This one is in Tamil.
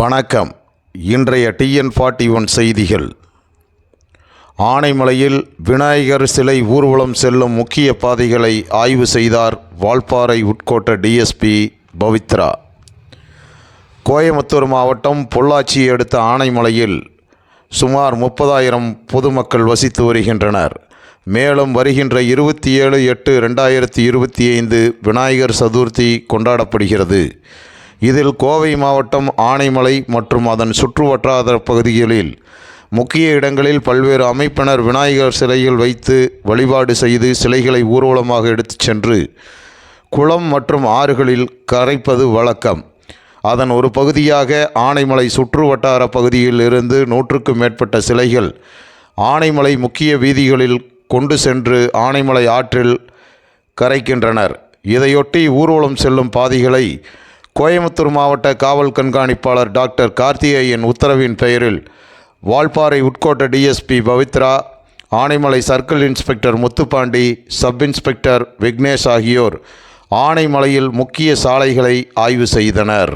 வணக்கம். இன்றைய டிஎன் ஃபார்ட்டி ஒன் செய்திகள். ஆனைமலையில் விநாயகர் சிலை ஊர்வலம் செல்லும் முக்கிய பாதைகளை ஆய்வு செய்தார் வால்பாறை உட்கோட்ட டிஎஸ்பி பவித்ரா. கோயமுத்தூர் மாவட்டம் பொள்ளாச்சியை அடுத்த ஆனைமலையில் சுமார் முப்பதாயிரம் பொதுமக்கள் வசித்து வருகின்றனர். மேலும் வருகின்ற இருபத்தி ஏழு எட்டு ரெண்டாயிரத்தி இருபத்தி ஐந்து விநாயகர் சதுர்த்தி கொண்டாடப்படுகிறது. இதில் கோவை மாவட்டம் ஆனைமலை மற்றும் அதன் சுற்றுவட்டார பகுதிகளில் முக்கிய இடங்களில் பல்வேறு அமைப்பினர் விநாயகர் சிலைகள் வைத்து வழிபாடு செய்து சிலைகளை ஊர்வலமாக எடுத்துச் சென்று குளம் மற்றும் ஆறுகளில் கரைப்பது வழக்கம். அதன் ஒரு பகுதியாக ஆனைமலை சுற்று வட்டார பகுதியில் இருந்து நூற்றுக்கும் மேற்பட்ட சிலைகள் ஆனைமலை முக்கிய வீதிகளில் கொண்டு சென்று ஆனைமலை ஆற்றில் கரைக்கின்றனர். இதையொட்டி ஊர்வலம் செல்லும் பாதைகளை கோயம்புத்தூர் மாவட்ட காவல் கண்காணிப்பாளர் டாக்டர் கார்த்திகேயன் உத்தரவின் பெயரில் Valparai உட்கோட்ட DSP Pavithra Anaimalai circle inspector Muthupandi sub inspector Vignesh ஆகியோர் ஆனைமலையில் முக்கிய சாலைகளை ஆய்வு செய்தனர்.